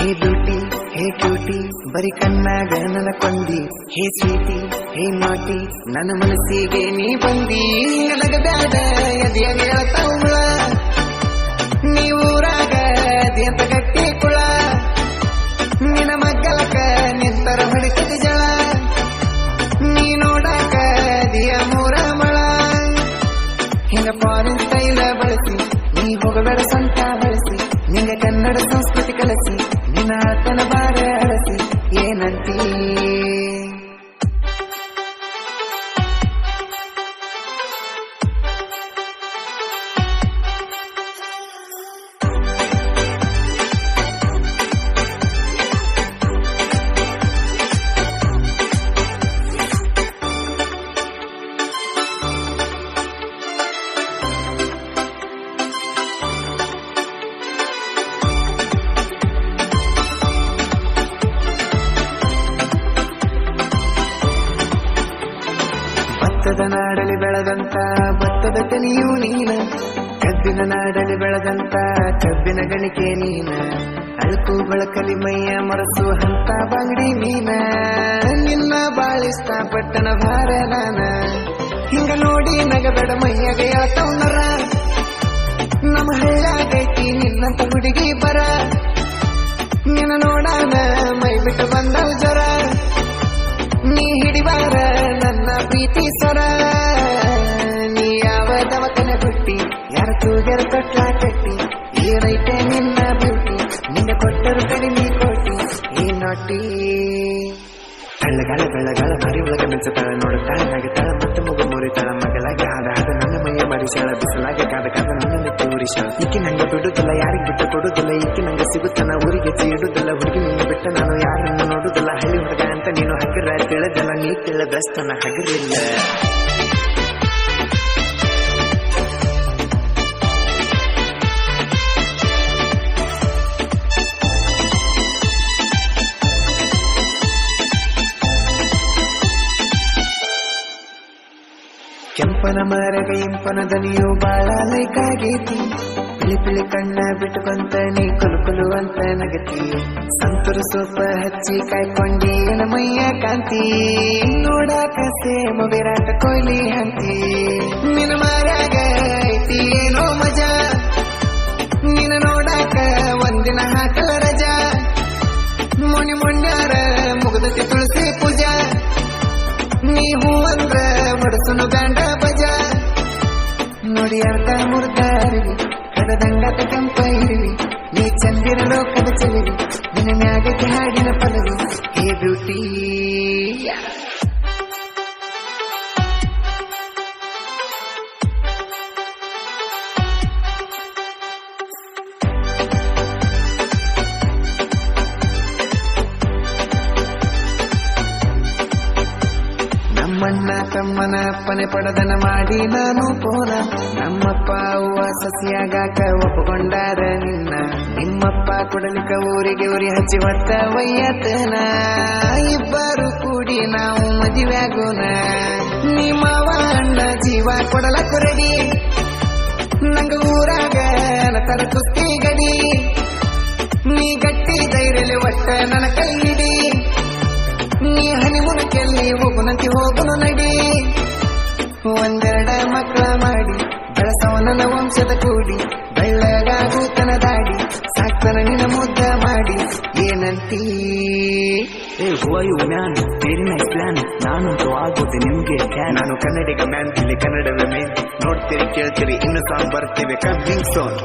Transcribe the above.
ಹೇ beauty, ಹೇ cutie, ಬರಿ ಕಣ್ಣಾಗ ನನ್ನ ಕೊಂದಿ ಹೇ ಸ್ವೀಟಿ, ಹೇ ನಾಟಿ, ನನ್ನ ಮನಸ್ಸಿಗೆ ನೀ ಬಂದಿ. ನನಗ ಬ್ಯಾಡ ಎದೆಯ ಹೇಳ್ತಾವ ಏನಂತೀ ಭತ್ತದ ನಾಡಲಿ ಬೆಳೆದಂತ ಭತ್ತದ ತೆನೆಯೂ ನೀನ. ಕಬ್ಬಿನ ನಾಡಲಿ ಬೆಳೆದಂತ, ಕಬ್ಬಿನ ಗಣಿಕೆ ನೀನ. ಅಳುಕು ಬೆಳಕಲಿ ಮೈಯ ಮರಸು ಹಂತ ಬಂಗಡಿ ಮೀನ. ನಿನ್ನ ಬಾಳಿಸ್ತಾ ಪಟ್ಟಣ ಭಾರ ನಾನ. ಹಿಂಗ ನೋಡಿ ನಗಬೇಡ ಮೈಯಾಗ ಯಾತವನರ ನಮ್ಮ ಹಳ್ಳಾಗೈತಿ ನಿನ್ನ ಹುಡುಗಿ ಬರ. ನಿನ್ನ ನೋಡಾನ ಮೈ ಬಿಟ್ಟು ಬಂದವ ಜರ ನೀ ಹಿಡಿವಾರ ನನ್ನ ಪ್ರೀತಿ ಸ್ವರ ನೀ ಯಾವ ದವಕನ ಬಿಟ್ಟಿ ಯಾರ ತೂಗರ ತೊಟ್ಲ ಕಟ್ಟಿ ಏನೈತೆ ನಿನ್ನ ಬ್ಯೂಟಿ ನಿನ್ನ ಕೊಟ್ಟರು ಕಡಿಮೆ ಕೊಟ್ಟಿ ಈ ನೋಟಿ ಕಳ್ಳಗಾಲ ಬೆಳ್ಳಗಾಲ ಮರಿ ಒಳಗೆ ಮಿಂಚತಾಳ ನೋಡುತ್ತಾಳ ನಗುತ್ತಾಳ ಮತ್ತೆ ಮಗು ಮುರಿತಾಳ ಮಗಳಾಗಿ ಹಾಡ ಹಾಡ ನನ್ನ ಬಿಸಲಾಗೆ ಕಾದ ಕಾದ ನನ್ನ ತೋರಿಸಾಳ ಈಕೆ ನಂಗೆ ಬಿಡುದಿಲ್ಲ, ಯಾರಿಗೆ ಬಿಟ್ಟು ಕೊಡುದಿಲ್ಲ, ಈಕೆ ನಂಗೆ ಸಿಗುತ್ತಾನ ಊರಿಗೆ ಇಡುದಿಲ್ಲ, ಹುಡುಗಿ ನಿನ್ನ ಬಿಟ್ಟ ನಾನು ಯಾರನ್ನು ನೋಡುದಿಲ್ಲ, ಹಳ್ಳಿ ಹುಡುಗ ಅಂತ ನೀನು ಹಗ್ಗರ ತಿಳಿದಲ್ಲ ನೀ ತಿಳಿದಷ್ಟನ ಹಗರಿಲ್ಲ ಕೆಂಪನ ಮರಗ ಇಂಪನ ದನಿಯು ಬಾಳ ಲೈಕಾಗೈತಿ ಪಿಳಿ ಪಿಳಿ ಕಣ್ಣ ಬಿಟ್ಟುಕೊಂತ ನೀ ಕುಲು ಕುಲು ಅಂತ ನಗತಿ. ಸಂತೂರು ಸೋಪ ಹಚ್ಚಿ ಕಾಯ್ಕೊಂಡಿ ಮೈಯ ಕಾಂತಿ. ನೋಡಾಕ ಸೇಮ ವಿರಾಟ ಕೊಹ್ಲಿ ಹಂತಿ ನಿನ್ನ ಮಾರ್ಯಾಗ ಐತಿ ಏನೋ ಮಜಾ. ನಿನ್ನ ನೋಡಾಕ ಒಂದಿನ ಹಾಕಲ ರಜಾ. ಮುನಿ ಮುಣ್ಯಾರ ಮುಗದತಿ ತುಳಸಿ ಪೂಜಾ. ನೀ ಹೂ ಬಡಸುನು ಗಂಡ ಬಜ ನೋಡಿ ಅರ್ಧ ಮುರ್ದ ಅರಿವಿ ಕಡದಂಗಾತ ಕೆಂಪ ಇರುವಿ. ನೀ ಚಂದಿರ ಲೋಕದ ಚೆಲಿವಿ, ನಿನ್ನ ಮ್ಯಾಗಕ್ಕೆ ಹಾಡಿನ ಪದವಿ ಹೇ ಬ್ಯೂಟಿ. ನಮ್ಮಣ್ಣ ತಮ್ಮನ ಅಪ್ಪನೆ ಪಡದನ ಮಾಡಿ ನಾನು ಪೋನ ನಮ್ಮಪ್ಪ ಅವ್ವ ಸಸಿಯಾಗಾಕ ಒಪ್ಪಕೊಂಡಾರ ನಿನ್ನ. ನಿಮ್ಮಪ್ಪ ಕೊಡಲಿಕ ಊರಿಗೆ ಊರಿ ಹಚ್ಚಿ ಹೊತ್ತ ವಯ್ಯತನ ಇಬ್ಬರು ಕೂಡಿ ನಾವು ಮದುವೆಯಾಗೋಣ ನಿಮ್ಮವ ಅಣ್ಣ, ಜೀವ ಕೊಡಲ ಕೊರಡಿ. ನಂಗ ಊರಾಗ ತರ ಕುಸ್ತಿ ಗಡಿ. ನೀ ಗಟ್ಟಿ ಧೈರ್ಯ ಒಟ್ಟ ನನ್ನ ಹೋಗುನಂತಿ ಹೋಗುನು ನಡಿ. ಒಂದೆರಡ ಮಕ್ಕಳ ಮಾಡಿ ಬೆಳಸವನ ವಂಶದ ಕೂಡಿ ಬೆಳ್ಳಗಾಗೂತನ ದಾಡಿ ಸಾಕ್ತನ ನಿನ್ನ ಮುದ್ದ ಮಾಡಿ. ಏನಂತೀ? ಏ ಮ್ಯಾನ್ ವೆರಿ ನೈಸ್ ಪ್ಲಾನ್ ನಾನಂತೂ ಆಗೋದೆ ನಿಮ್ಗೆ ನಾನು ಕನ್ನಡಿಗ ಮ್ಯಾನ್ ಇಲ್ಲಿ ಕನ್ನಡದ ಮೇಲೆ ನೋಡ್ತೀರಿ ಕೇಳ್ತೀರಿ ಇನ್ನು ಸಾಂಗ್ ಬರ್ತೀವಿ ಕಬ್ಬಿಂಗ್ ಸೋನ್